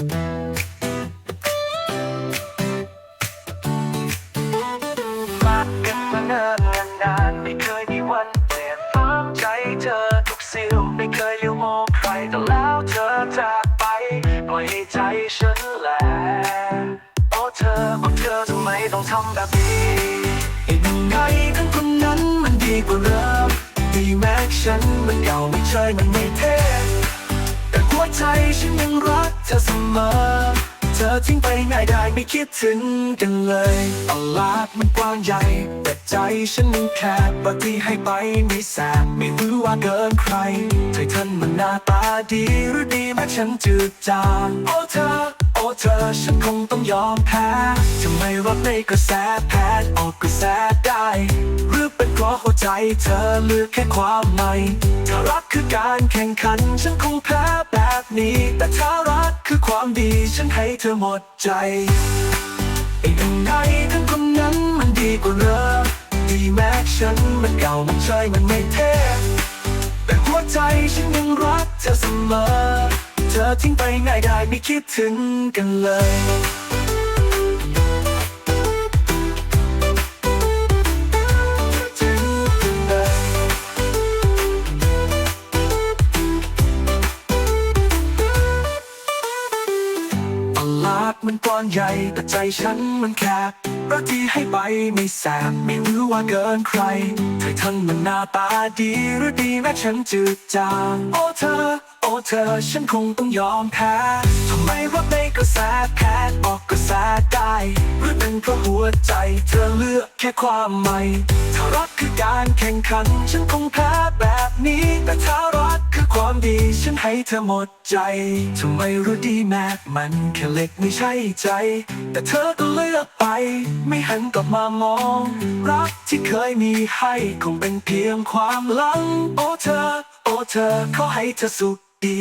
มากันมาเนิ่นนานไม่เคยมีวันเปลี่ยนฟ้ามใจเธอทุกสิ่งไม่เคยเลี้ยวมองใครแต่แล้วเธอจากไปปล่อยให้ใจฉันแหละโอ้เธอโอ้เธอทำไมต้องทำแบบนี้อีกไงทั้งคนนั้นมันดีกว่าเดิมดีแม้ฉันมันเก่าไม่ใช่มันไม่เท่ ใจฉันยังรักเธอเสมอ เธอทิ้งไปง่ายได้ไม่คิดถึงกันเลยตลาดมันกว้างใหญ่ แต่ใจฉันมันแคบบางทีให้ไปไม่แสบไม่รู้ว่าเกินใคร เธอท่านมันหน้าตาดีหรือดีแม้ฉันจืดจางโอ้เธอ โอ้เธอฉันคงต้องยอมแพ้ทำไมรักในกระแสแพ้ออกกระแสได้หรือเป็นเพราะหัวใจเธอเลือกแค่ความใหม่ถ้ารักคือการแข่งขันฉันคงแพ้แบบ นี้ แต่ถ้ารักคือความดีฉันให้เธอหมดใจไอ้ทังไหนทั้งคนนั้นมันดีกว่าเดิมดีแม้ฉันมันเก่ามันใช่มันไม่เท่แต่หัวใจฉันยังรักเธอเสมอ เธอทิ้งไปง่ายได้ไม่คิดถึงกันเลย มันกว้างใหญ่แต่ใจฉันมันแคบรักที่ให้ไปไม่แสบไม่รู้ว่าเกินใคร เธอทั้งมันหน้าตาดีหรือดีแม้ฉันจืดจางโอ้เธอ โอ้เธอ ฉันคงต้องยอมแพ้ ไมรักในกระแสแพ้ออกกระแสได้หรือเป็นเพราะหัวใจเธอเลือกแค่ความใหม่ถ้ารักคือการแข่งขัน ฉันคงแพ้แบบนี้ แต่ถ้ารักคือความดี ฉันให้เธอหมดใจทำไมรู้ดีแม้มันแค่เล็กไม่ใช่ใจ แต่เธอก็เลือกไป ไม่หันกลับมามอง รักที่เคยมีให้คงเป็นเพียงความหลัง โอ้เธอ โอ้เธอขอให้เธอสุขดี